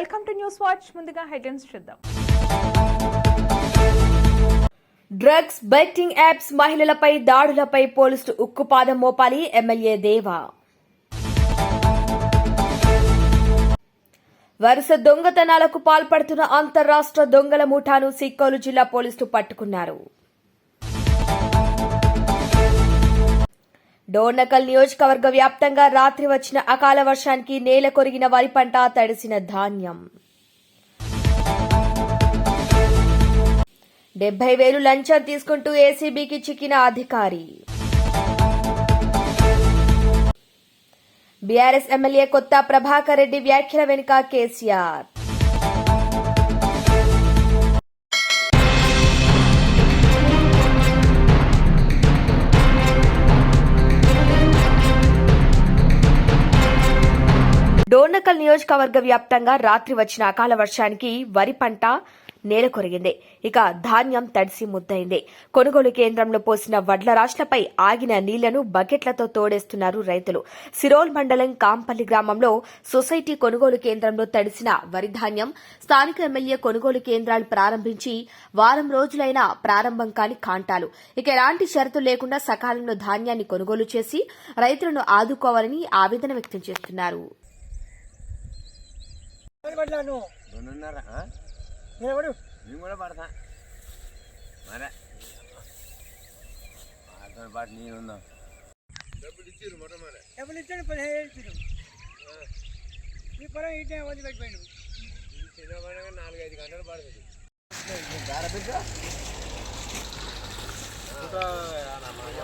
Welcome to news watch. ముందుగా headlines చూద్దాం. Drugs betting apps మహిళలపై దాడులపై పోలీసులు ఉక్కుపాదం మోపాలి ఎమ్మెల్యే దేవా. వరుస దొంగతనాలకు పాల్పడుతున్న అంతర్రాష్ట్ర దొంగల ముఠాను సిక్కోలు జిల్లా పోలీసులు పట్టుకున్నారు. డోర్నకల్ నియోజకవర్గ వ్యాప్తంగా రాత్రి వచ్చిన అకాల వర్షానికి నేల కొరిగిన వరి పంట తడిసిన ధాన్యం. డెబ్బై వేలు లంచం తీసుకుంటూ ఏసీబీకి చిక్కిన అధికారి. బీఆర్ఎస్ ఎమ్మెల్యే కొత్త ప్రభాకర్ రెడ్డి వ్యాఖ్యల వెనుక కేసీఆర్. డోర్నకల్ నియోజకవర్గ వ్యాప్తంగా రాత్రి వచ్చిన అకాల వర్షానికి వరి పంట నేల కొరిగింది. ఇక ధాన్యం తడిసి ముద్దయింది. కొనుగోలు కేంద్రంలో పోసిన వడ్ల రాష్ట్రపై ఆగిన నీళ్ళను బకెట్లతో తోడేస్తున్నారు రైతులు. సిరోల్ మండలం కాంపల్లి గ్రామంలో సొసైటీ కొనుగోలు కేంద్రంలో తడిసిన వరి ధాన్యం స్థానిక ఎమ్మెల్యే కొనుగోలు కేంద్రాలు ప్రారంభించి వారం రోజులైనా ప్రారంభం కాని కాంటాలు. ఇక ఎలాంటి షరతులు లేకుండా సకాలంలో ధాన్యాన్ని కొనుగోలు చేసి రైతులను ఆదుకోవాలని ఆవేదన వ్యక్తం చేస్తున్నారు. పడ్డాను రెండున్నర నిలబడు. నేను కూడా పడతా. మరే. వాళ్ళతో పాటు నేను ఉందాం డబ్బులు ఇచ్చాడు పదిహేను వేలు ఇచ్చాడు ఈ పొలం ఇటే వదిలిపెట్టిపోయాడు చిన్న పండుగ నాలుగైదు గంటలు పడుతుంది.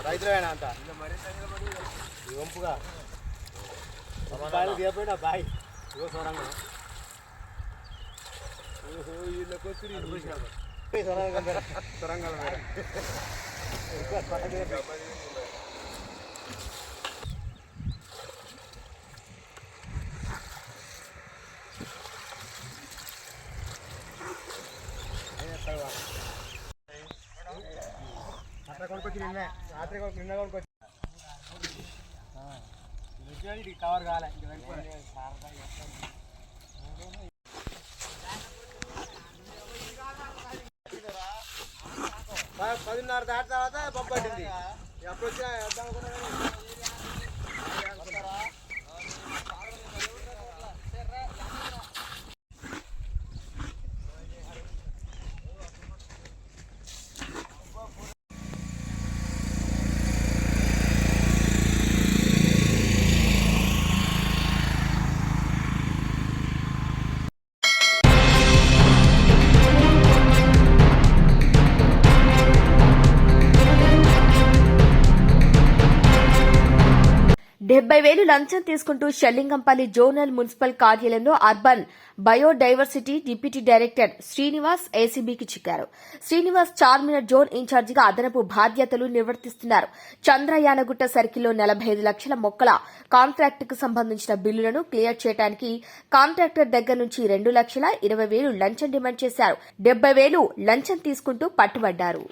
రైతులేనా అంత? వంపుగా. బాయ్. ఇగో సోరంగా సొరంగాల మేడం అట్లా కొనుక్కొచ్చి నిన్న రాత్రి కొనుక్కు- నిన్న కొనుక్కొచ్చి ఇది కవర్ కాలే పదిన్నర దాటి తర్వాత పంపట్టింది ఎప్పుడు వచ్చినా డెబ్బై వేలు లంచం తీసుకుంటూ షెల్లింగంపల్లి జోనల్ మున్సిపల్ కార్యాలయంలో urban biodiversity deputy director Srinivas ఏసీబీకి చిక్కారు. శ్రీనివాస్ చార్మినార్ జోన్ ఇన్ఛార్జిగా అదనపు బాధ్యతలు నిర్వర్తిస్తున్నారు. చంద్రయానగుట్ట సర్కిల్లో నలభై ఐదు లక్షల మొక్కల కాంట్రాక్టుకు సంబంధించిన బిల్లులను క్లియర్ చేయడానికి కాంట్రాక్టర్ దగ్గర నుంచి రెండు లక్షల ఇరవై వేలు లంచం డిమాండ్ చేశారు. డెబ్బై వేలు లంచం తీసుకుంటూ పట్టుబడ్డారు.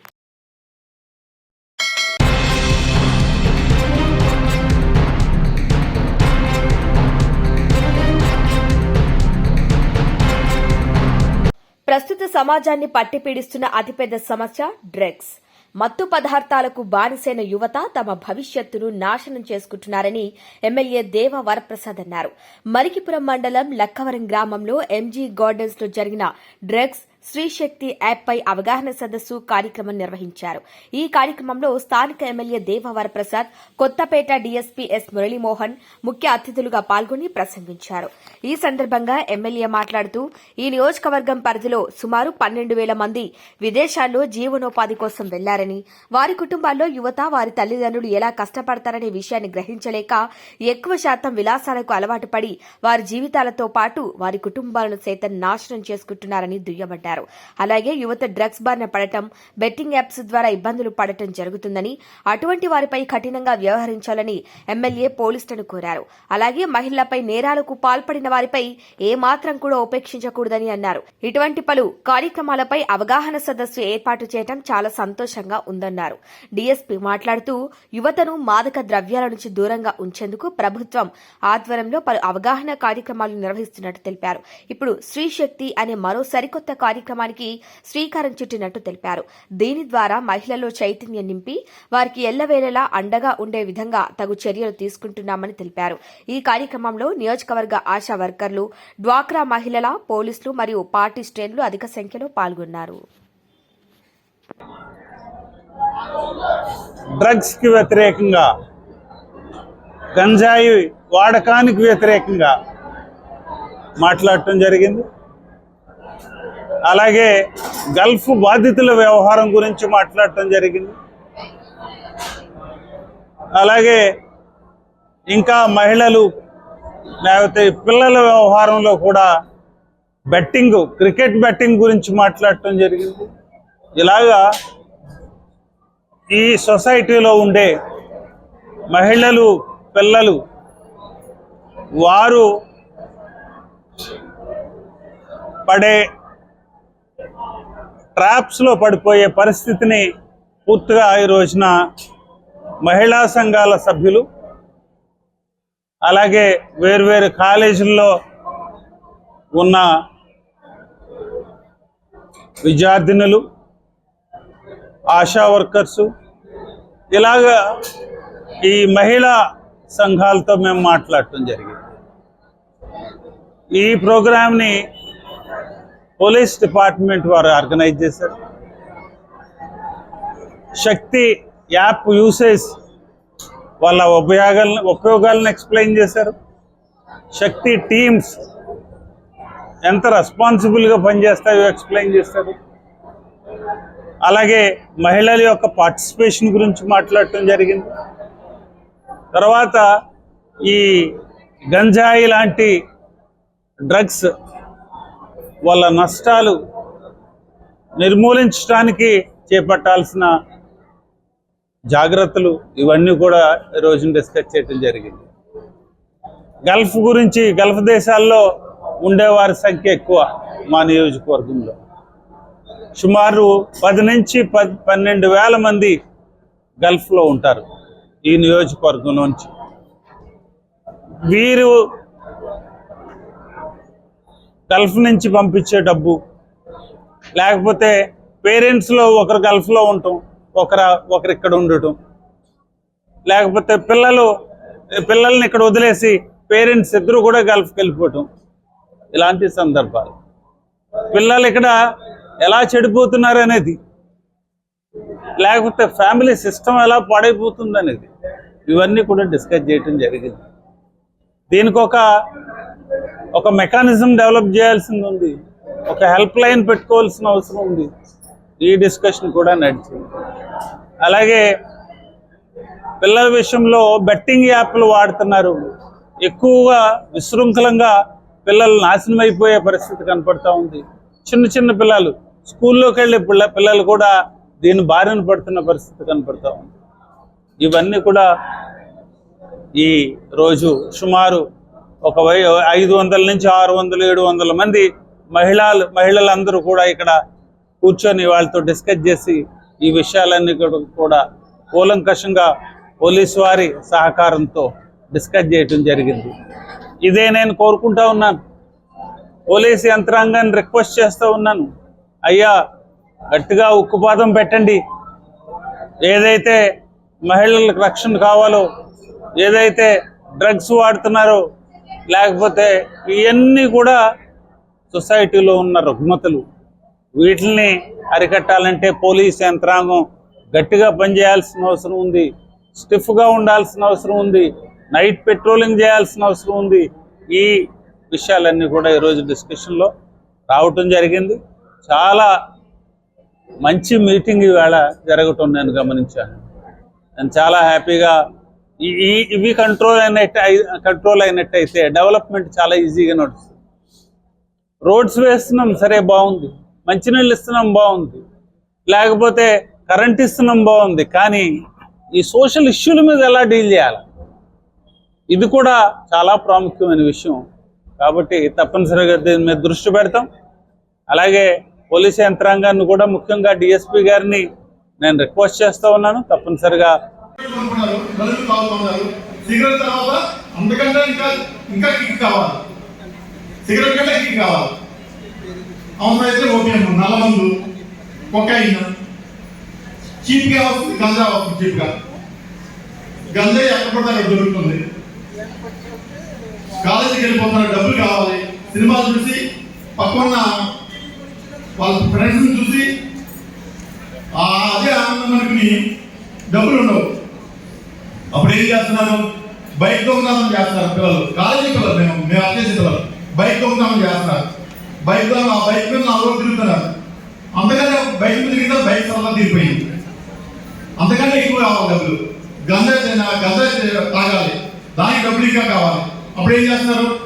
ప్రస్తుత సమాజాన్ని పట్టిపీడిస్తున్న అతిపెద్ద సమస్య డ్రగ్స్. మత్తు పదార్థాలకు బానిసైన యువత తమ భవిష్యత్తును నాశనం చేసుకుంటున్నారని ఎమ్మెల్యే దేవ వరప్రసాద్ అన్నారు. మరికిపురం మండలం లక్కవరం గ్రామంలో ఎంజీ గార్డెన్స్లో జరిగిన డ్రగ్స్ శ్రీశక్తి యాప్పై అవగాహన సదస్సు కార్యక్రమం నిర్వహించారు. ఈ కార్యక్రమంలో స్థానిక MLA Devavaraprasad Kothapeta DSP S Muralimohan ముఖ్య అతిథులుగా పాల్గొని ప్రసంగించారు. ఈ సందర్భంగా ఎమ్మెల్యే మాట్లాడుతూ ఈ నియోజకవర్గం పరిధిలో సుమారు పన్నెండు వేల మంది విదేశాల్లో జీవనోపాధి కోసం వెళ్ళారని వారి కుటుంబాల్లో యువత వారి తల్లిదండ్రులు ఎలా కష్టపడతారనే విషయాన్ని గ్రహించలేక ఎక్కువ శాతం విలాసాలకు అలవాటు పడి వారి జీవితాలతో పాటు వారి కుటుంబాలను సైతం నాశనం చేసుకుంటున్నారని దుయ్యబడ్డారు. చేశారన్నారు అలాగే యువత డ్రగ్స్ బారిన పడటం బెట్టింగ్ యాప్స్ ద్వారా ఇబ్బందులు పడటం జరుగుతుందని అటువంటి వారిపై కఠినంగా వ్యవహరించాలని ఎమ్మెల్యే పోలీసులను కోరారు. అలాగే మహిళలపై నేరాలకు పాల్పడిన వారిపై ఏమాత్రం కూడా ఉపేక్షించకూడదని అన్నారు. ఇటువంటి పలు కార్యక్రమాలపై అవగాహన సదస్సు ఏర్పాటు చేయడం చాలా సంతోషంగా ఉందన్నారు. డీఎస్పీ మాట్లాడుతూ యువతను మాదక ద్రవ్యాల నుంచి దూరంగా ఉంచేందుకు ప్రభుత్వం ఆధ్వర్యంలో పలు అవగాహన కార్యక్రమాలు నిర్వహిస్తున్నట్టు తెలిపారు. ఇప్పుడు స్త్రీ శక్తి అనే మరో సరికొత్త కార్యక్రమం కార్యక్రమానికి శ్రీకారం చుట్టినట్టు తెలిపారు. దీని ద్వారా మహిళల్లో చైతన్యం నింపి వారికి ఎల్లవేళలా అండగా ఉండే విధంగా తగు చర్యలు తీసుకుంటున్నామని తెలిపారు. ఈ కార్యక్రమంలో నియోజకవర్గ ఆశా వర్కర్లు డ్వాక్రా మహిళల పోలీసులు మరియు పార్టీ శ్రేణులు అధిక సంఖ్యలో పాల్గొన్నారు. డ్రగ్స్కి వ్యతిరేకంగా గంజాయి వాడకానికి వ్యతిరేకంగా మాట్లాడటం జరిగింది. అలాగే గల్ఫ్ బాధితుల వ్యవహారం గురించి మాట్లాడటం జరిగింది. అలాగే ఇంకా మహిళలు లేకపోతే పిల్లల వ్యవహారంలో కూడా బెట్టింగ్ క్రికెట్ బెట్టింగ్ గురించి మాట్లాడటం జరిగింది. ఇలాగా ఈ సొసైటీలో ఉండే మహిళలు పిల్లలు వారు పడే ట్రాప్స్లో పడిపోయే పరిస్థితిని పూర్తిగా ఈ రోజున మహిళా సంఘాల సభ్యులు అలాగే వేర్వేరు కాలేజీల్లో ఉన్న విద్యార్థినులు ఆశా వర్కర్సు ఇలాగా ఈ మహిళా సంఘాలతో మేము మాట్లాడటం జరిగింది. ఈ ప్రోగ్రామ్ని పోలీస్ డిపార్ట్మెంట్ వారు ఆర్గనైజ్ చేశారు. శక్తి యాప్ యూసేజ్ వాళ్ళ ఉపయోగాలను ఉపయోగాలను ఎక్స్ప్లెయిన్ చేశారు. శక్తి టీమ్స్ ఎంత రెస్పాన్సిబుల్గా పనిచేస్తాయో ఎక్స్ప్లెయిన్ చేస్తారు అలాగే మహిళల యొక్క పార్టిసిపేషన్ గురించి మాట్లాడటం జరిగింది. తర్వాత ఈ గంజాయి లాంటి డ్రగ్స్ వాళ్ళ నష్టాలు నిర్మూలించడానికి చేపట్టాల్సిన జాగ్రత్తలు ఇవన్నీ కూడా ఈరోజు డిస్కస్ చేయడం జరిగింది. గల్ఫ్ గురించి గల్ఫ్ దేశాల్లో ఉండేవారి సంఖ్య ఎక్కువ మా నియోజకవర్గంలో. సుమారు పది నుంచి పద్ పన్నెండు వేల మంది గల్ఫ్లో ఉంటారు ఈ నియోజకవర్గం నుంచి. వీరు గల్ఫ్ నుంచి పంపించే డబ్బు. లేకపోతే పేరెంట్స్లో ఒకరు గల్ఫ్లో ఉండటం ఒకరు ఒకరు ఇక్కడ ఉండటం. లేకపోతే పిల్లలు పిల్లల్ని ఇక్కడ వదిలేసి పేరెంట్స్ ఇద్దరు కూడా గల్ఫ్కి వెళ్ళిపోవటం. ఇలాంటి సందర్భాలు. పిల్లలు ఇక్కడ ఎలా చెడిపోతున్నారు అనేది. లేకపోతే ఫ్యామిలీ సిస్టమ్ ఎలా పాడైపోతుంది అనేది. ఇవన్నీ కూడా డిస్కస్ చేయటం జరిగింది. దీనికి ఒక ఒక మెకానిజం డెవలప్ చేయాల్సింది ఉంది. ఒక హెల్ప్ లైన్ పెట్టుకోవాల్సిన అవసరం ఉంది. ఈ డిస్కషన్ కూడా నడిచింది. అలాగే పిల్లల విషయంలో బెట్టింగ్ యాప్లు వాడుతున్నారు. ఎక్కువగా విశృంఖలంగా పిల్లలు నాశనం అయిపోయే పరిస్థితి కనపడతా ఉంది. చిన్న చిన్న పిల్లలు స్కూల్లోకి వెళ్ళే పిల్ల పిల్లలు కూడా దీని బారిన పడుతున్న పరిస్థితి కనపడతా ఉంది. ఇవన్నీ కూడా ఈ రోజు సుమారు ఒక వై ఐదు వందల నుంచి ఆరు వందలు ఏడు వందల మంది మహిళలు మహిళలందరూ కూడా ఇక్కడ కూర్చొని వాళ్ళతో డిస్కస్ చేసి ఈ విషయాలన్నీ కూడా కూలంకషంగా పోలీసు వారి సహకారంతో డిస్కస్ చేయటం జరిగింది. ఇదే నేను కోరుకుంటా ఉన్నాను. పోలీస్ యంత్రాంగాన్ని రిక్వెస్ట్ చేస్తూ ఉన్నాను. అయ్యా గట్టిగా ఉక్కుపాదం పెట్టండి. ఏదైతే మహిళలకు రక్షణ కావాలో ఏదైతే డ్రగ్స్ వాడుతున్నారో లేకపోతే ఇవన్నీ కూడా సొసైటీలో ఉన్న రుగ్మతలు. వీటిని అరికట్టాలంటే పోలీస్ యంత్రాంగం గట్టిగా పనిచేయాల్సిన అవసరం ఉంది. స్టిఫ్గా ఉండాల్సిన అవసరం ఉంది. నైట్ పెట్రోలింగ్ చేయాల్సిన అవసరం ఉంది. ఈ విషయాలన్నీ కూడా ఈరోజు డిస్కషన్లో రావటం జరిగింది. చాలా మంచి మీటింగ్ ఈవేళ జరగటం నేను గమనించాను. నేను చాలా హ్యాపీగా ఈ ఇవి కంట్రోల్ అయినట్టు కంట్రోల్ అయినట్టయితే డెవలప్మెంట్ చాలా ఈజీగా నడుస్తుంది. రోడ్స్ వేస్తున్నాం సరే బాగుంది. మంచినీళ్ళు ఇస్తున్నాం బాగుంది. లేకపోతే కరెంట్ ఇస్తున్నాం బాగుంది. కానీ ఈ సోషల్ ఇష్యూల మీద ఎలా డీల్ చేయాలి? ఇది కూడా చాలా ప్రాముఖ్యమైన విషయం. కాబట్టి తప్పనిసరిగా దీని మీద దృష్టి పెడతాం. అలాగే పోలీస్ యంత్రాంగాన్ని కూడా ముఖ్యంగా డిఎస్పి గారిని నేను రిక్వెస్ట్ చేస్తూ ఉన్నాను. తప్పనిసరిగా కొనుక్కున్నారు నలుగురు తాగుతున్నారు సిగరెట్ తర్వాత అంతకంటే ఇంకా ఇంకా కిక్ కావాలి. సిగరెట్ కంటే కిక్ కావాలి. అవసరమైతే ఓపియం నల్లమందు కొకైన్ చీప్గా వస్తుంది గంజా వస్తుంది చీప్గా గంజా ఎక్కడ పడితే అక్కడ దొరుకుతుంది. కాలేజీకి వెళ్ళిపోతున్నారు డబ్బులు కావాలి. సినిమాలు చూసి పక్కన వాళ్ళ ఫ్రెండ్స్ని చూసి ఆ అదే ఆనందం అనుకుని డబ్బులు ఉండవు. అప్పుడు ఏం చేస్తున్నారు? బైక్ దొంగతనం చేస్తున్నారు పిల్లలు. కాలేజీ పిల్లలు మేము మేము అత్యేసి పిల్లలు. బైక్ దొంగతనం చేస్తున్నారు. బైక్ ఆ బైక్ మీద నాలుగు తిరుగుతున్నారు. అంతకంటే బైక్ మీద తిరిగితే బైక్ సరదా తీరిపోయింది. అంతకంటే ఎక్కువ కావాలి డబ్బులు. గంజా తిన- గంజా తాగాలి. దానికి డబ్బులు ఇంకా కావాలి. అప్పుడు ఏం చేస్తున్నారు?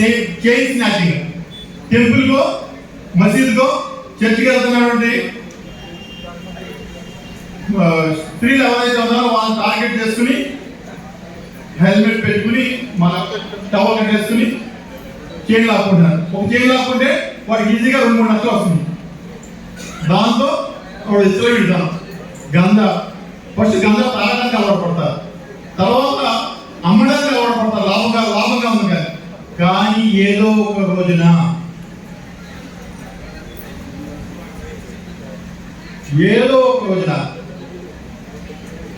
Chain snatching. టెంపుల్కో మసీద్కో చర్చికి వెళ్తున్నటువంటి స్త్రీలు ఎవరైతే ఉన్నారో వాళ్ళని టార్గెట్ చేసుకుని హెల్మెట్ పెట్టుకుని మన టవల్ కట్టేసుకుని చైన్ లాక్కుంటున్నారు. ఒక చైన్ లాక్కుంటే వాడికి ఈజీగా రెండు మూడు లక్షలు వస్తుంది దాంతో వాడు ఇచ్చిన విడతాం గంధ. ఫస్ట్ గంధ తాగడానికి అలవాటు పడతారు తర్వాత అమ్మడానికి అలవాటు పడతారు లాభంగా లాభంగా ఉంది కానీ కానీ ఏదో ఒక రోజున ఏదో ఒక రోజున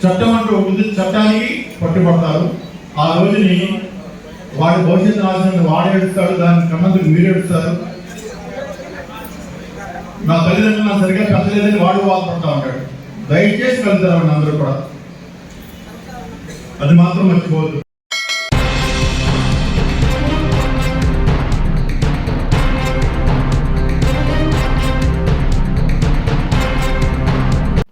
చట్టం అంటూ ఉంటుంది. చట్టానికి పట్టుబడతారు. ఆ రోజుని వాడి భవిష్యత్తు నాశనం వాడు ఏడుస్తాడు దాని క్రమంతో మీరు ఏడుస్తారు నా తల్లిదండ్రులు నా సరిగ్గా పెంచలేదని వాడు బాధపడతా ఉంటాడు దయచేసి కలుగుతారు అందరూ కూడా. అది మాత్రం మర్చిపోవద్దు.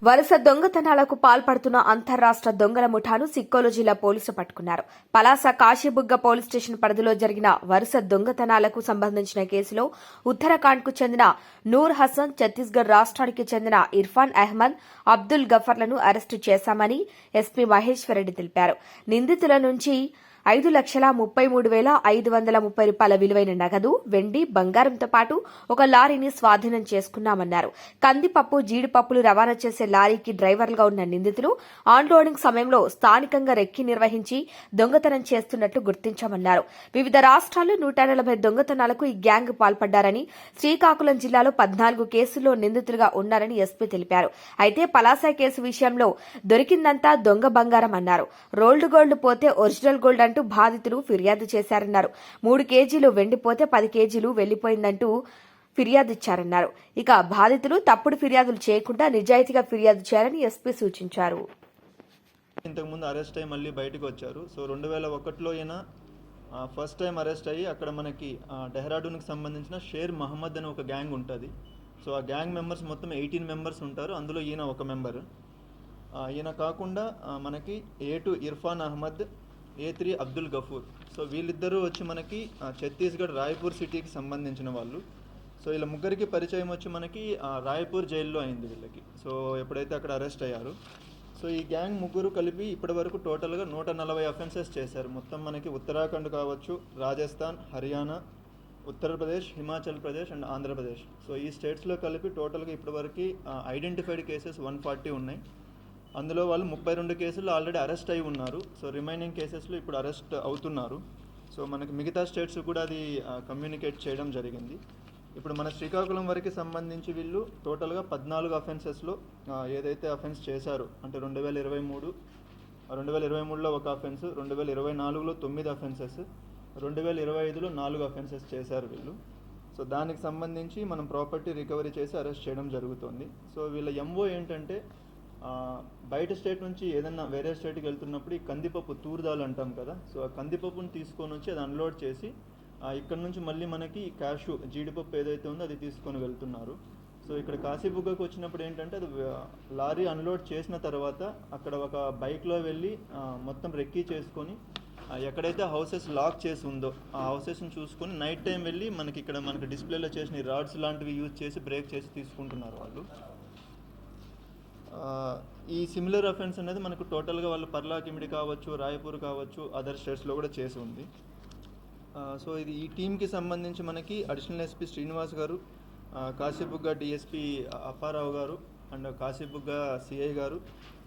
వరుస దొంగతనాలకు పాల్పడుతున్న అంతర్రాష్ట్ర దొంగల ముఠాను సిక్కోలు జిల్లా పోలీసులు పట్టుకున్నారు. పలాస కాశీబుగ్గ పోలీస్ స్టేషన్ పరిధిలో జరిగిన వరుస దొంగతనాలకు సంబంధించిన కేసులో ఉత్తరాఖండ్కు చెందిన నూర్ హసన్ ఛత్తీస్గఢ్ రాష్ట్రానికి చెందిన ఇర్ఫాన్ అహ్మద్ అబ్దుల్ గఫర్లను అరెస్టు చేశామని ఎస్పీ మహేశ్వరరెడ్డి తెలిపారు. నిందితుల నుంచి ఐదు లక్షల ముప్పై మూడు వేల ఐదు వందల ముప్పై రూపాయల విలువైన నగదు వెండి బంగారంతో పాటు ఒక లారీని స్వాధీనం చేసుకున్నామన్నారు. కందిపప్పు జీడిపప్పులు రవాణా చేసే లారీకి డ్రైవర్లుగా ఉన్న నిందితులు ఆన్లోడింగ్ సమయంలో స్థానికంగా రెక్కి నిర్వహించి దొంగతనం చేస్తున్నట్లు గుర్తించామన్నారు. వివిధ రాష్ట్రాల్లో నూట నలభై దొంగతనాలకు ఈ గ్యాంగ్ పాల్పడ్డారని శ్రీకాకుళం జిల్లాలో పద్నాలుగు కేసుల్లో నిందితులుగా ఉన్నారని ఎస్పీ తెలిపారు. అయితే పలాస కేసు విషయంలో దొరికిందంతా దొంగ బంగారం అన్నారు. రోల్డ్ గోల్డ్ పోతే ఒరిజినల్ గోల్డ్ అంటూ బాధితులు ఫిర్యాదు చేశారన్నారు. మూడు కేజీలు వెండిపోతే పది కేజీలు వెళ్ళిపోయిందంటూ ఫిర్యాదు ఇచ్చారన్నారు. ఇక బాధితులు తప్పుడు ఫిర్యాదులు చేయకుండా నిజాయితీగా ఫిర్యాదు చేయాలని ఎస్పీ సూచించారు. ఇంతకుముందు అరెస్ట్ అయ్యి మళ్ళీ బయటకు వచ్చారు. సో రెండు వేల ఒకటిలో ఈయన ఫస్ట్ టైం అరెస్ట్ అయ్యి అక్కడ మనకి డెహ్రాడూన్కి సంబంధించిన షేర్ మహమ్మద్ అనే ఒక గ్యాంగ్ ఉంటుంది. సో ఆ గ్యాంగ్ మెంబర్స్ మొత్తం ఎయిటీన్ మెంబర్స్ ఉంటారు. అందులో ఈయన ఒక మెంబర్ ఈయన కాకుండా మనకి A two Irfan Ahmed A three Abdul Gafoor so వీళ్ళిద్దరూ వచ్చి మనకి ఛత్తీస్గఢ్ రాయ్పూర్ సిటీకి సంబంధించిన వాళ్ళు. సో ఇలా ముగ్గురికి పరిచయం వచ్చి మనకి రాయ్పూర్ జైల్లో అయింది వీళ్ళకి. సో ఎప్పుడైతే అక్కడ అరెస్ట్ అయ్యారు. సో ఈ గ్యాంగ్ ముగ్గురు కలిపి ఇప్పటి వరకు టోటల్గా నూట నలభై అఫెన్సెస్ చేశారు. మొత్తం మనకి ఉత్తరాఖండ్ కావచ్చు రాజస్థాన్ హర్యానా ఉత్తరప్రదేశ్ హిమాచల్ ప్రదేశ్ అండ్ ఆంధ్రప్రదేశ్ సో ఈ స్టేట్స్లో కలిపి టోటల్గా ఇప్పటివరకు ఐడెంటిఫైడ్ కేసెస్ వన్ ఫార్టీ ఉన్నాయి. అందులో వాళ్ళు ముప్పై రెండు కేసులు ఆల్రెడీ అరెస్ట్ అయి ఉన్నారు. సో రిమైనింగ్ కేసెస్లో ఇప్పుడు అరెస్ట్ అవుతున్నారు. సో మనకి మిగతా స్టేట్స్ కూడా అది కమ్యూనికేట్ చేయడం జరిగింది. ఇప్పుడు మన శ్రీకాకుళం వరకు సంబంధించి వీళ్ళు టోటల్గా పద్నాలుగు అఫెన్సెస్లో ఏదైతే అఫెన్స్ చేశారో అంటే రెండు వేల ఇరవై మూడు రెండు వేల ఇరవై మూడులో ఒక అఫెన్స్ రెండు వేల ఇరవై నాలుగులో తొమ్మిది అఫెన్సెస్ రెండు వేల ఇరవై ఐదులో నాలుగు అఫెన్సెస్ చేశారు వీళ్ళు. సో దానికి సంబంధించి మనం ప్రాపర్టీ రికవరీ చేసి అరెస్ట్ చేయడం జరుగుతుంది. సో వీళ్ళ ఎంఓ ఏంటంటే బయట స్టేట్ నుంచి ఏదన్నా వేరే స్టేట్కి వెళ్తున్నప్పుడు ఈ కందిపప్పు తూర్దాలు అంటాం కదా సో ఆ కందిపప్పును తీసుకొని వచ్చి అది అన్లోడ్ చేసి ఇక్కడ నుంచి మళ్ళీ మనకి క్యాషు జీడిపప్పు ఏదైతే ఉందో అది తీసుకొని వెళ్తున్నారు. సో ఇక్కడ కాశీబుగ్గకు వచ్చినప్పుడు ఏంటంటే అది లారీ అన్లోడ్ చేసిన తర్వాత అక్కడ ఒక బైక్లో వెళ్ళి మొత్తం రెక్కీ చేసుకొని ఎక్కడైతే హౌసెస్ లాక్ చేసి ఉందో ఆ హౌసెస్ని చూసుకొని నైట్ టైం వెళ్ళి మనకి ఇక్కడ మనకి డిస్ప్లేలో చేసిన రాడ్స్ లాంటివి యూజ్ చేసి బ్రేక్ చేసి తీసుకుంటున్నారు వాళ్ళు. ఈ సిమిలర్ అఫెన్స్ అనేది మనకు టోటల్గా వాళ్ళు పర్లాకిమిడి కావచ్చు రాయపూర్ కావచ్చు అదర్ స్టేట్స్లో కూడా చేసి ఉంది. సో ఇది ఈ టీంకి సంబంధించి మనకి అడిషనల్ ఎస్పీ శ్రీనివాస్ గారు కాశీబుగ్గా కాశీబుగ్గ అప్పారావు గారు అండ్ కాశీబుగ్గ సిఐ గారు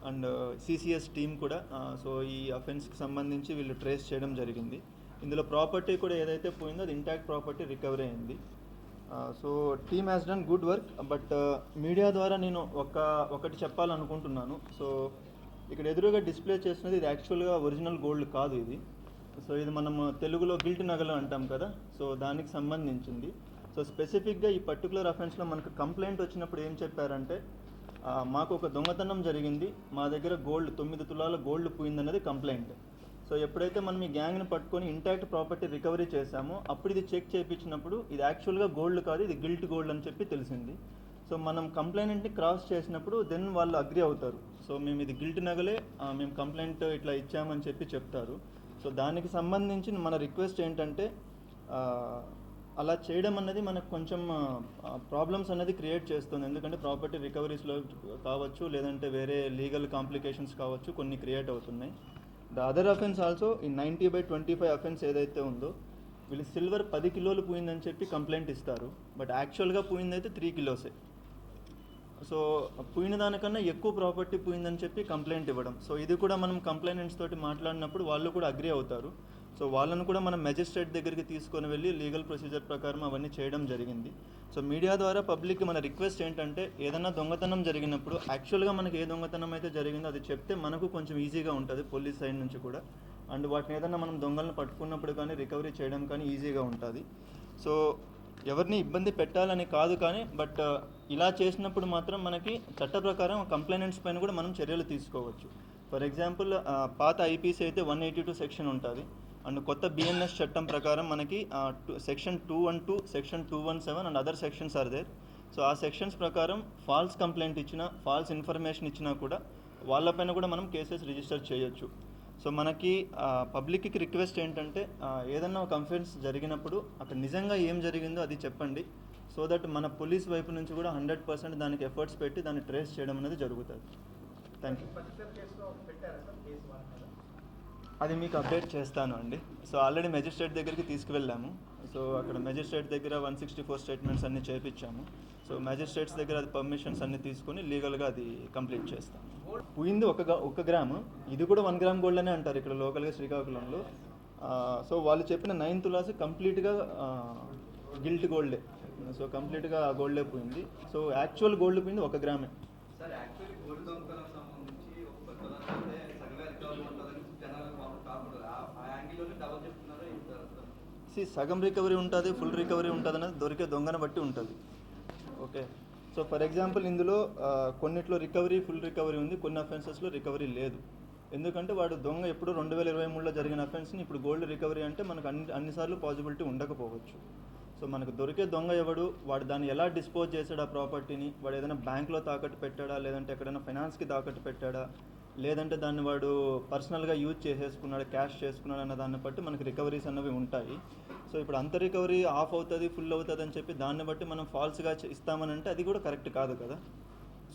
అండ్ సిసిఎస్ టీం కూడా సో ఈ అఫెన్స్కి సంబంధించి వీళ్ళు ట్రేస్ చేయడం జరిగింది. ఇందులో ప్రాపర్టీ కూడా ఏదైతే పోయిందో అది ఇంటాక్ట్ ప్రాపర్టీ రికవరీ అయింది. So team has done good work but media ద్వారా నేను ఒక ఒకటి చెప్పాలనుకుంటున్నాను. సో ఇక్కడ ఎదురుగా డిస్ప్లే చేస్తున్నది ఇది యాక్చువల్గా ఒరిజినల్ గోల్డ్ కాదు ఇది. సో ఇది మనం తెలుగులో గిల్ట్ నగలు అంటాం కదా. సో దానికి సంబంధించింది. సో స్పెసిఫిక్గా ఈ పర్టికులర్ అఫెన్స్లో మనకు కంప్లైంట్ వచ్చినప్పుడు ఏం చెప్పారంటే మాకు ఒక దొంగతనం జరిగింది. మా దగ్గర గోల్డ్ తొమ్మిది తులాల గోల్డ్ పోయిందన్నది కంప్లైంట్ సో ఎప్పుడైతే మనం ఈ గ్యాంగ్ని పట్టుకొని ఇంటాక్ట్ ప్రాపర్టీ రికవరీ చేశామో అప్పుడు ఇది చెక్ చేయించినప్పుడు ఇది యాక్చువల్గా గోల్డ్ కాదు ఇది గిల్ట్ గోల్డ్ అని చెప్పి తెలిసింది. సో మనం కంప్లైంట్ని క్రాస్ చేసినప్పుడు దెన్ వాళ్ళు అగ్రి అవుతారు. సో మేము ఇది గిల్ట్ నగలే మేము కంప్లైంట్ ఇట్లా ఇచ్చామని చెప్పి చెప్తారు. సో దానికి సంబంధించి మన రిక్వెస్ట్ ఏంటంటే అలా చేయడం అన్నది మనకు కొంచెం ప్రాబ్లమ్స్ అనేది క్రియేట్ చేస్తుంది. ఎందుకంటే ప్రాపర్టీ రికవరీస్లో కావచ్చు లేదంటే వేరే లీగల్ కాంప్లికేషన్స్ కావచ్చు కొన్ని క్రియేట్ అవుతున్నాయి. ద అదర్ అఫెన్స్ ఆల్సో ఈ ninety by twenty five offence ఏదైతే ఉందో వీళ్ళు సిల్వర్ పది కిలోలు పోయిందని చెప్పి కంప్లైంట్ ఇస్తారు. బట్ యాక్చువల్గా పోయిందైతే త్రీ కిలోసే. సో పోయిన దానికన్నా ఎక్కువ ప్రాపర్టీ పోయిందని చెప్పి కంప్లైంట్ ఇవ్వడం. సో ఇది కూడా మనం కంప్లైంట్స్ తోటి మాట్లాడినప్పుడు వాళ్ళు కూడా అగ్రి అవుతారు. సో వాళ్ళను కూడా మనం మెజిస్ట్రేట్ దగ్గరికి తీసుకొని వెళ్ళి లీగల్ ప్రొసీజర్ ప్రకారం అవన్నీ చేయడం జరిగింది. సో మీడియా ద్వారా పబ్లిక్కి మన రిక్వెస్ట్ ఏంటంటే ఏదైనా దొంగతనం జరిగినప్పుడు యాక్చువల్గా మనకి ఏ దొంగతనం అయితే జరిగిందో అది చెప్తే మనకు కొంచెం ఈజీగా ఉంటుంది పోలీస్ సైడ్ నుంచి కూడా. అండ్ వాటిని ఏదైనా మనం దొంగలను పట్టుకున్నప్పుడు కానీ రికవరీ చేయడం కానీ ఈజీగా ఉంటుంది. సో ఎవరిని ఇబ్బంది పెట్టాలని కాదు కానీ బట్ ఇలా చేసినప్పుడు మాత్రం మనకి చట్ట ప్రకారం కంప్లైనెంట్స్ పైన కూడా మనం చర్యలు తీసుకోవచ్చు. ఫర్ ఎగ్జాంపుల్ పాత ఐపీసీ అయితే వన్ ఎయిటీ టూ సెక్షన్ ఉంటుంది. అండ్ కొత్త బిఎన్ఎస్ చట్టం ప్రకారం మనకి section two one two section two one seven and other sections are there. So ఆ సెక్షన్స్ ప్రకారం ఫాల్స్ కంప్లైంట్ ఇచ్చినా ఫాల్స్ ఇన్ఫర్మేషన్ ఇచ్చినా కూడా వాళ్ళపైన కూడా మనం కేసెస్ రిజిస్టర్ చేయొచ్చు. సో మనకి పబ్లిక్కి రిక్వెస్ట్ ఏంటంటే ఏదన్నా ఒక కంఫరెన్స్ జరిగినప్పుడు అక్కడ నిజంగా ఏం జరిగిందో అది చెప్పండి. సో దట్ మన పోలీస్ వైపు నుంచి కూడా హండ్రెడ్ పర్సెంట్ దానికి ఎఫర్ట్స్ పెట్టి దాన్ని ట్రేస్ చేయడం అనేది జరుగుతుంది. థ్యాంక్ యూ అది మీకు అప్డేట్ చేస్తాను అండి. సో ఆల్రెడీ మెజిస్ట్రేట్ దగ్గరికి తీసుకువెళ్ళాము. సో అక్కడ మెజిస్ట్రేట్ దగ్గర వన్ సిక్స్టీ ఫోర్ స్టేట్మెంట్స్ అన్ని చేపించాము. సో మెజిస్ట్రేట్స్ దగ్గర అది పర్మిషన్స్ అన్ని తీసుకొని లీగల్గా అది కంప్లీట్ చేస్తాం. పోయింది ఒక ఒక గ్రాము. ఇది కూడా వన్ గ్రామ్ గోల్డ్ అనే అంటారు ఇక్కడ లోకల్గా శ్రీకాకుళంలో. సో వాళ్ళు చెప్పిన నైన్ తులాస్ కంప్లీట్గా గిల్ట్ గోల్డే. సో కంప్లీట్గా గోల్డే పోయింది. సో యాక్చువల్ గోల్డ్ పోయింది ఒక గ్రామే సార్ యాక్చువల్లీ గోల్డ్ దొంగతనం సంబంధించి ఒక పద్ధతి అంటే సగం రికవరీ ఉంటుందని జనాలకు మామూలు కాకూడదు ఆ- ఆ యాంగిల్లోనే డబల్ చెప్తున్నారు ఏం సార్ అసలు? సి సగం రికవరీ ఉంటుంది ఫుల్ రికవరీ ఉంటుంది అనేది దొరికే దొంగను బట్టి ఉంటుంది. ఓకే. సో ఫర్ ఎగ్జాంపుల్ ఇందులో కొన్నిట్లో రికవరీ ఫుల్ రికవరీ ఉంది కొన్ని అఫెన్సెస్లో రికవరీ లేదు. ఎందుకంటే వాడు దొంగ ఎప్పుడు రెండు వేల ఇరవై మూడులో జరిగిన అఫెన్స్ని ఇప్పుడు గోల్డ్ రికవరీ అంటే మనకు అన్ని అన్నిసార్లు పాసిబిలిటీ ఉండకపోవచ్చు. సో మనకు దొరికే దొంగ ఎవడు వాడు దాన్ని ఎలా డిస్పోజ్ చేశాడు ఆ ప్రాపర్టీని వాడు ఏదైనా బ్యాంక్లో తాకట్టు పెట్టాడా లేదంటే ఎక్కడైనా ఫైనాన్స్కి తాకట్టు పెట్టాడా లేదంటే దాన్ని వాడు పర్సనల్గా యూజ్ చేసేసుకున్నాడు క్యాష్ చేసుకున్నాడు అన్న దాన్ని బట్టి మనకు రికవరీస్ అన్నవి ఉంటాయి. సో ఇప్పుడు అంత రికవరీ ఆఫ్ అవుతుంది ఫుల్ అవుతుంది అని చెప్పి దాన్ని బట్టి మనం ఫాల్స్గా ఇస్తామని అంటే అది కూడా కరెక్ట్ కాదు కదా.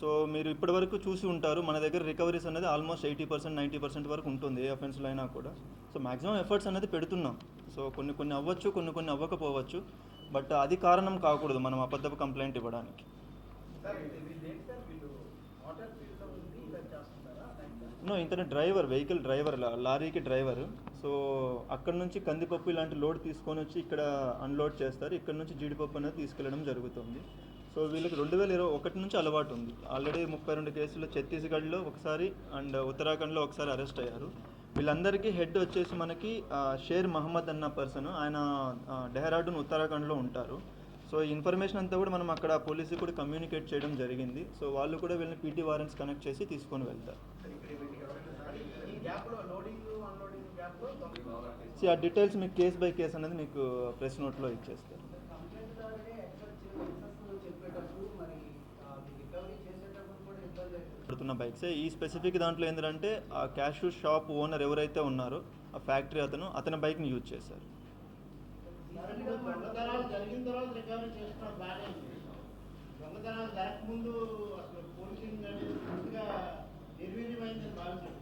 సో మీరు ఇప్పటివరకు చూసి ఉంటారు మన దగ్గర రికవరీస్ అనేది almost eighty percent ninety percent వరకు ఉంటుంది ఏ అఫెన్స్లో అయినా కూడా. సో మాక్సిమం ఎఫర్ట్స్ అనేది పెడుతున్నాం. సో కొన్ని కొన్ని అవ్వచ్చు కొన్ని కొన్ని అవ్వకపోవచ్చు బట్ అది కారణం కాకూడదు మనం అబద్ధపు కంప్లైంట్ ఇవ్వడానికి. నో ఇతను డ్రైవర్ వెహికల్ డ్రైవర్ లా- లారీకి డ్రైవర్ సో అక్కడ నుంచి కందిపప్పు ఇలాంటి లోడ్ తీసుకొని వచ్చి ఇక్కడ అన్లోడ్ చేస్తారు. ఇక్కడ నుంచి జీడిపప్పు అనేది తీసుకెళ్ళడం జరుగుతుంది. సో వీళ్ళకి రెండు వేల ఇరవై ఒకటి నుంచి అలవాటు ఉంది. ఆల్రెడీ ముప్పై రెండు కేసులు ఛత్తీస్గఢ్లో ఒకసారి అండ్ ఉత్తరాఖండ్లో ఒకసారి అరెస్ట్ అయ్యారు. వీళ్ళందరికీ హెడ్ వచ్చేసి మనకి షేర్ మహమ్మద్ అన్న పర్సన్ ఆయన డెహ్రాడూన్ ఉత్తరాఖండ్లో ఉంటారు. సో ఈ ఇన్ఫర్మేషన్ అంతా కూడా మనం అక్కడ పోలీసుకి కూడా కమ్యూనికేట్ చేయడం జరిగింది. సో వాళ్ళు కూడా వీళ్ళని పీటీ వారెంట్స్ కనెక్ట్ చేసి తీసుకొని వెళ్తారు. See, ఆ డీటెయిల్స్ మీకు కేస్ బై కేస్ అనేది మీకు ప్రెస్ నోట్లో ఇచ్చేస్తారు పడుతున్న బైక్స్ ఈ స్పెసిఫిక్ దాంట్లో ఏంటంటే ఆ క్యాష్ షాప్ ఓనర్ ఎవరైతే ఉన్నారో ఆ ఫ్యాక్టరీ అతను అతని బైక్ని యూజ్ చేశారు. దొంగతనాలు జరిగిన తర్వాత జరగకముందు అసలు పోలీసింగ్ అనేది పూర్తిగా నిర్వీర్యమైందని భావించారు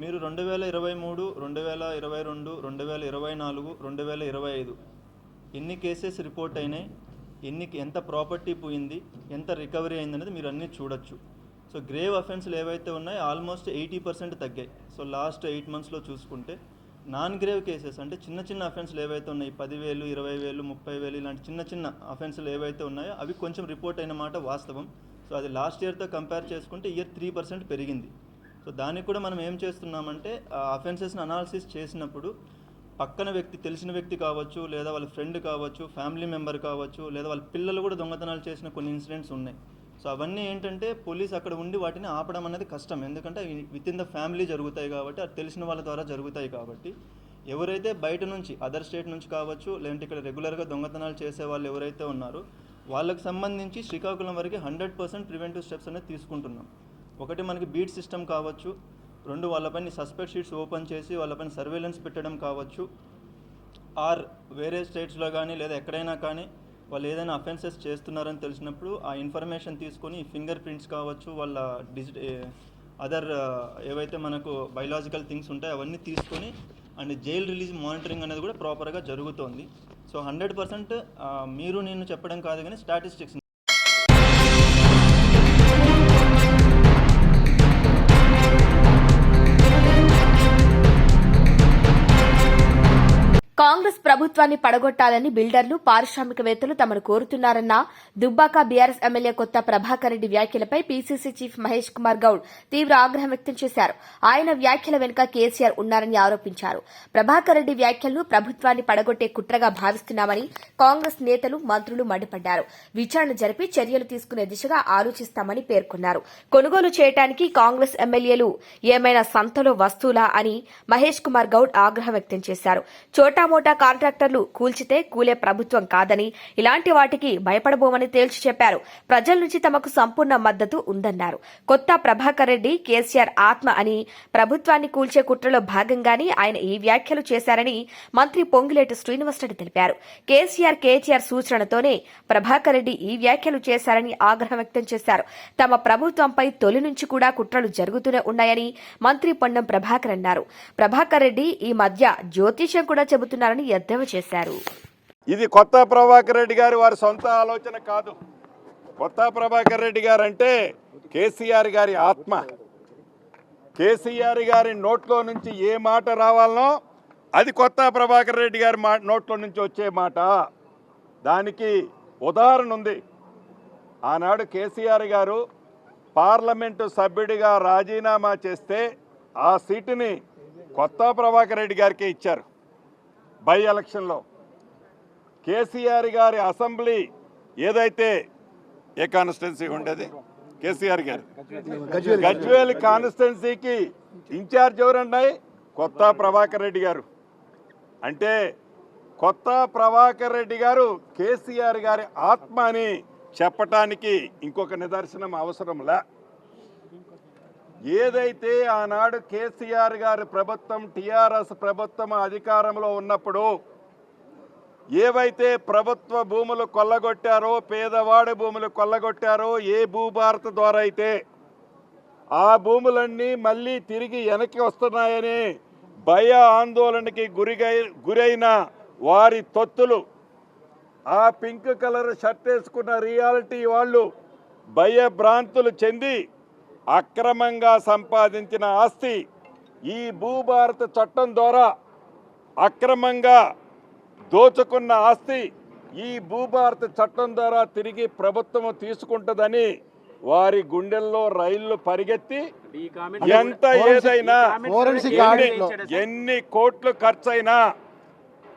మీరు రెండు వేల ఇరవై మూడు రెండు వేల ఇరవై రెండు రెండు వేల ఇరవై నాలుగు రెండు వేల ఇరవై ఐదు. ఎన్ని కేసెస్ రిపోర్ట్ అయినాయి? ఎన్ని ఎంత ప్రాపర్టీ పోయింది? ఎంత రికవరీ అయిందనేది మీరు అన్నీ చూడొచ్చు. సో గ్రేవ్ అఫెన్స్లు ఏవైతే ఉన్నాయో ఆల్మోస్ట్ ఎయిటీ పర్సెంట్ తగ్గాయి. సో లాస్ట్ ఎయిట్ మంత్స్లో చూసుకుంటే నాన్ గ్రేవ్ కేసెస్ అంటే చిన్న చిన్న అఫెన్స్లు ఏవైతే ఉన్నాయి పదివేలు ఇరవై వేలు ముప్పై వేలు ఇలాంటి చిన్న చిన్న అఫెన్స్లు ఏవైతే ఉన్నాయో అవి కొంచెం రిపోర్ట్ అయిన మాట వాస్తవం. సో అది లాస్ట్ ఇయర్తో కంపేర్ చేసుకుంటే ఇయర్ త్రీ పర్సెంట్ పెరిగింది. సో దానికి కూడా మనం ఏం చేస్తున్నామంటే ఆ అఫెన్సెస్ని అనాలిసిస్ చేసినప్పుడు పక్కన వ్యక్తి తెలిసిన వ్యక్తి కావచ్చు లేదా వాళ్ళ ఫ్రెండ్ కావచ్చు ఫ్యామిలీ మెంబర్ కావచ్చు లేదా వాళ్ళ పిల్లలు కూడా దొంగతనాలు చేసిన కొన్ని ఇన్సిడెంట్స్ ఉన్నాయి. సో అవన్నీ ఏంటంటే పోలీస్ అక్కడ ఉండి వాటిని ఆపడం అనేది కష్టం. ఎందుకంటే విత్ ఇన్ ద ఫ్యామిలీ జరుగుతాయి కాబట్టి అది తెలిసిన వాళ్ళ ద్వారా జరుగుతాయి కాబట్టి. ఎవరైతే బయట నుంచి అదర్ స్టేట్ నుంచి కావచ్చు లేదంటే ఇక్కడ రెగ్యులర్గా దొంగతనాలు చేసే వాళ్ళు ఎవరైతే ఉన్నారో వాళ్ళకి సంబంధించి శ్రీకాకుళం వరకు హండ్రెడ్ పర్సెంట్ ప్రివెంటివ్ స్టెప్స్ అనేది తీసుకుంటున్నాం. ఒకటి మనకి బీట్ సిస్టమ్ కావచ్చు రెండు వాళ్ళపైన సస్పెక్ట్ షీట్స్ ఓపెన్ చేసి వాళ్ళపైన సర్వేలెన్స్ పెట్టడం కావచ్చు ఆర్ వేరే స్టేట్స్లో కానీ లేదా ఎక్కడైనా కానీ వాళ్ళు ఏదైనా అఫెన్సెస్ చేస్తున్నారని తెలిసినప్పుడు ఆ ఇన్ఫర్మేషన్ తీసుకొని ఫింగర్ ప్రింట్స్ కావచ్చు వాళ్ళ డిజిట అదర్ ఏవైతే మనకు బయలాజికల్ థింగ్స్ ఉంటాయో అవన్నీ తీసుకొని అండ్ జైల్ రిలీజ్ మానిటరింగ్ అనేది కూడా ప్రాపర్గా జరుగుతోంది. సో హండ్రెడ్ పర్సెంట్ మీరు నేను చెప్పడం కాదు కానీ స్టాటిస్టిక్స్ కాంగ్రెస్ ప్రభుత్వాన్ని పడగొట్టాలని బిల్డర్లు పారిశ్రామికవేత్తలు తమను కోరుతున్నారన్న దుబ్బాక బీఆర్ఎస్ ఎమ్మెల్యే కొత్త ప్రభాకర్ రెడ్డి వ్యాఖ్యలపై పీసీసీ చీఫ్ మహేష్ కుమార్ గౌడ్ తీవ్ర ఆగ్రహం వ్యక్తం చేశారు. ఆయన వ్యాఖ్యల వెనుక కేసీఆర్ ఉన్నారని ఆరోపించారు. ప్రభాకర్ రెడ్డి వ్యాఖ్యలను ప్రభుత్వాన్ని పడగొట్టే కుట్రగా భావిస్తున్నామని కాంగ్రెస్ నేతలు మంత్రులు మండిపడ్డారు. విచారణ జరిపి చర్యలు తీసుకునే దిశగా ఆలోచిస్తామని పేర్కొన్నారు. కొనుగోలు చేయడానికి కాంగ్రెస్ ఎమ్మెల్యేలు ఏమైనా సంతలో వస్తువులా అని మహేష్ కుమార్ గౌడ్ ఆగ్రహం వ్యక్తం చేశారు. చోటా చోటామోటా కాంట్రాక్టర్లు కూల్చితే కూలే ప్రభుత్వం కాదని ఇలాంటి వాటికి భయపడబోమని తేల్చి చెప్పారు. ప్రజల నుంచి తమకు సంపూర్ణ మద్దతు ఉందన్నారు. కొత్త ప్రభాకర్ రెడ్డి కేసీఆర్ ఆత్మ అని ప్రభుత్వాన్ని కూల్చే కుట్రలో భాగంగానే ఆయన ఈ వ్యాఖ్యలు చేశారని మంత్రి పొంగులేటి శ్రీనివాసరెడ్డి తెలిపారు. కేసీఆర్ కేటీఆర్ సూచనతోనే ప్రభాకర్ రెడ్డి ఈ వ్యాఖ్యలు చేశారని ఆగ్రహం వ్యక్తం చేశారు. తమ ప్రభుత్వంపై తొలి నుంచి కూడా కుట్రలు జరుగుతూనే ఉన్నాయని మంత్రి పొన్నం ప్రభాకర్ అన్నారు. ప్రభాకర్ రెడ్డి ఈ మధ్య జ్యోతిష్యం కూడా చెబుతున్నారు. చేస్తున్నారని ఎద్దేవా చేశారు. ఇది కొత్త ప్రభాకర్ రెడ్డి గారి వారి సొంత ఆలోచన కాదు. కొత్త ప్రభాకర్ రెడ్డి గారు అంటే కేసీఆర్ గారి ఆత్మ. కేసీఆర్ గారి నోట్లో నుంచి ఏ మాట రావాలనో అది కొత్త ప్రభాకర్ రెడ్డి గారి మా నోట్లో నుంచి వచ్చే మాట. దానికి ఉదాహరణ ఉంది. ఆనాడు కేసీఆర్ గారు పార్లమెంటు సభ్యుడిగా రాజీనామా చేస్తే ఆ సీటుని కొత్త ప్రభాకర్ రెడ్డి గారికి ఇచ్చారు. బై ఎలక్షన్లో కేసీఆర్ గారి అసెంబ్లీ ఏదైతే ఏ కాన్స్టిట్యున్సీ ఉండేది? కేసీఆర్ గారు. గజ్వేల్ కాన్స్టిట్యున్సీకి ఇన్ఛార్జ్ ఎవరండి? కొత్త ప్రభాకర్ రెడ్డి గారు. అంటే కొత్త ప్రభాకర్ రెడ్డి గారు కేసీఆర్ గారి ఆత్మ అని చెప్పటానికి ఇంకొక నిదర్శనం అవసరంలా ఏదైతే ఆనాడు కేసీఆర్ గారి ప్రభుత్వం టిఆర్ఎస్ ప్రభుత్వం అధికారంలో ఉన్నప్పుడు ఏవైతే ప్రభుత్వ భూములు కొల్లగొట్టారో పేదవాడి భూములు కొల్లగొట్టారో ఏ భూభారత ద్వారా అయితే ఆ భూములన్నీ మళ్ళీ తిరిగి వెనక్కి వస్తున్నాయని భయ ఆందోళనకి గురిగై గురైన వారి తొత్తులు ఆ పింక్ కలర్ షర్ట్ వేసుకున్న రియాలిటీ వాళ్ళు భయభ్రాంతులు చెంది అక్రమంగా సంపాదించిన ఆస్తి ఈ భూభారత చట్టం ద్వారా అక్రమంగా దోచుకున్న ఆస్తి ఈ భూభారత చట్టం ద్వారా తిరిగి ప్రభుత్వం తీసుకుంటుందని వారి గుండెల్లో రైళ్ళు పరిగెత్తి ఎంత ఏదైనా ఎన్ని- ఎన్ని కోట్లు ఖర్చయినా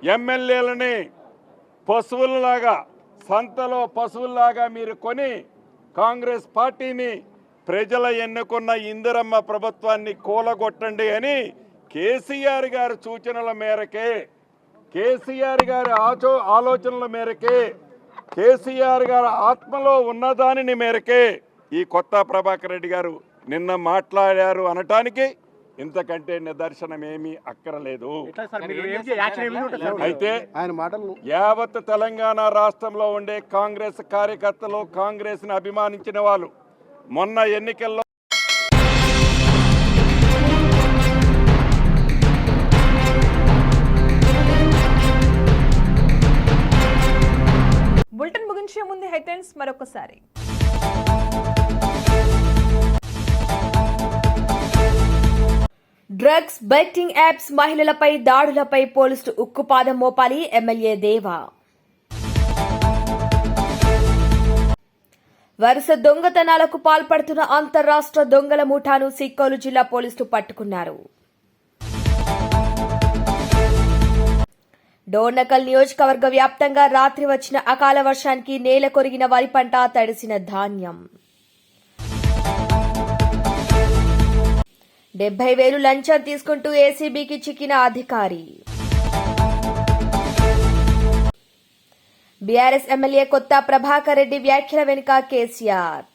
ఎమ్మెల్యేలని పశువులలాగా సంతలో పశువుల్లాగా మీరు కొని కాంగ్రెస్ పార్టీని ప్రజల ఎన్నుకున్న ఇందిరమ్మ ప్రభుత్వాన్ని కూలగొట్టండి అని కేసీఆర్ గారి సూచనల మేరకే కేసీఆర్ గారి ఆచో ఆలోచనల మేరకే కేసీఆర్ గారి ఆత్మలో ఉన్నదానిని మేరకే ఈ కొత్త ప్రభాకర్ రెడ్డి గారు నిన్న మాట్లాడారు అనటానికి ఇంతకంటే నిదర్శనం ఏమీ అక్కరలేదు? అయితే ఆయన మాటలు యావత్ తెలంగాణ రాష్ట్రంలో ఉండే కాంగ్రెస్ కార్యకర్తలు కాంగ్రెస్ని అభిమానించిన వాళ్ళు మొన్న ఎన్నికల్లో బులెటిన్ ముగించే ముందు హెడ్లైన్స్ మరొకసారి. డ్రగ్స్ బెట్టింగ్ యాప్స్ మహిళలపై దాడులపై పోలీసులు ఉక్కుపాదం మోపాలి ఎమ్మెల్యే దేవా. వరుస దొంగతనాలకు పాల్పడుతున్న అంతరాష్ట్ర దొంగల ముఠాను సిక్కోలు జిల్లా పోలీసులు పట్టుకున్నారు. డోర్నకల్ నియోజకవర్గ వ్యాప్తంగా రాత్రి వచ్చిన అకాల వర్షానికి నేల కొరిగిన వరి పంట తడిసిన ధాన్యం. డెబ్బై వేలు లంచం తీసుకుంటూ ఏసీబీకి చిక్కిన అధికారి. బీఆర్ఎస్ ఎమ్మెల్యే కొత్త ప్రభాకర్ రెడ్డి వ్యాఖ్యల వెనుక కేసీఆర్